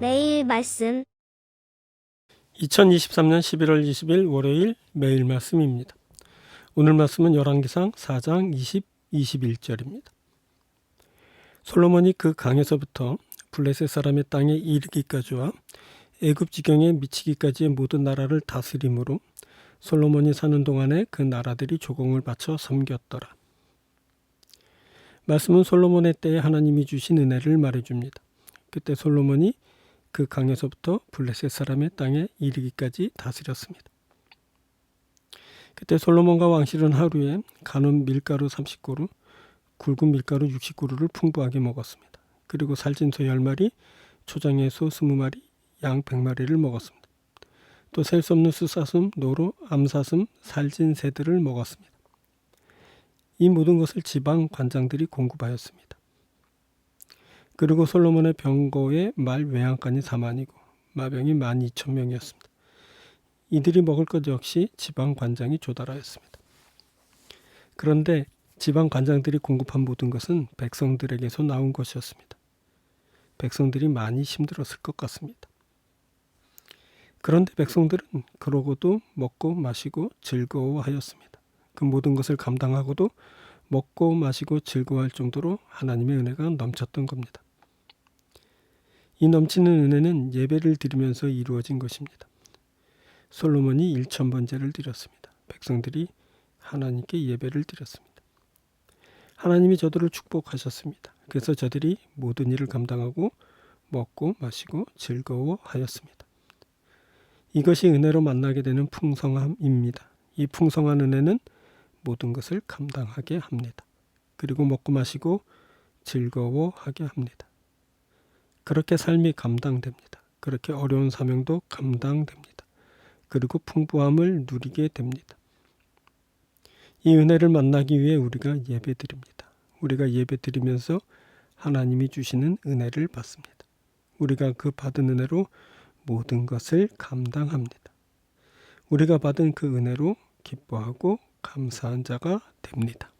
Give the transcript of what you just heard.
말씀 2023년 11월 20일 월요일 매일 말씀입니다. 오늘 말씀은 열왕기상 4장 20, 21절입니다. 솔로몬이 그 강에서부터 블레셋 사람의 땅에 이르기까지와 애굽 지경에 미치기까지의 모든 나라를 다스림으로 솔로몬이 사는 동안에 그 나라들이 조공을 바쳐 섬겼더라. 말씀은 솔로몬의 때에 하나님이 주신 은혜를 말해줍니다. 그때 솔로몬이 그 강에서부터 블레셋 사람의 땅에 이르기까지 다스렸습니다. 그때 솔로몬과 왕실은 하루에 가는 밀가루 30그루, 굵은 밀가루 60그루를 풍부하게 먹었습니다. 그리고 살찐 소 10마리, 초장의 소 20마리, 양 100마리를 먹었습니다. 또 셀 수 없는 수사슴, 노루, 암사슴, 살찐 새들을 먹었습니다. 이 모든 것을 지방 관장들이 공급하였습니다. 그리고 솔로몬의 병거의 말 외양간이 4만이고 마병이 1만 2천 명이었습니다. 이들이 먹을 것 역시 지방 관장이 조달하였습니다. 그런데 지방 관장들이 공급한 모든 것은 백성들에게서 나온 것이었습니다. 백성들이 많이 힘들었을 것 같습니다. 그런데 백성들은 그러고도 먹고 마시고 즐거워하였습니다. 그 모든 것을 감당하고도 먹고 마시고 즐거워할 정도로 하나님의 은혜가 넘쳤던 겁니다. 이 넘치는 은혜는 예배를 드리면서 이루어진 것입니다. 솔로몬이 1천 번제를 드렸습니다. 백성들이 하나님께 예배를 드렸습니다. 하나님이 저들을 축복하셨습니다. 그래서 저들이 모든 일을 감당하고 먹고 마시고 즐거워하였습니다. 이것이 은혜로 만나게 되는 풍성함입니다. 이 풍성한 은혜는 모든 것을 감당하게 합니다. 그리고 먹고 마시고 즐거워하게 합니다. 그렇게 삶이 감당됩니다. 그렇게 어려운 사명도 감당됩니다. 그리고 풍부함을 누리게 됩니다. 이 은혜를 만나기 위해 우리가 예배 드립니다. 우리가 예배 드리면서 하나님이 주시는 은혜를 받습니다. 우리가 그 받은 은혜로 모든 것을 감당합니다. 우리가 받은 그 은혜로 기뻐하고 감사한 자가 됩니다.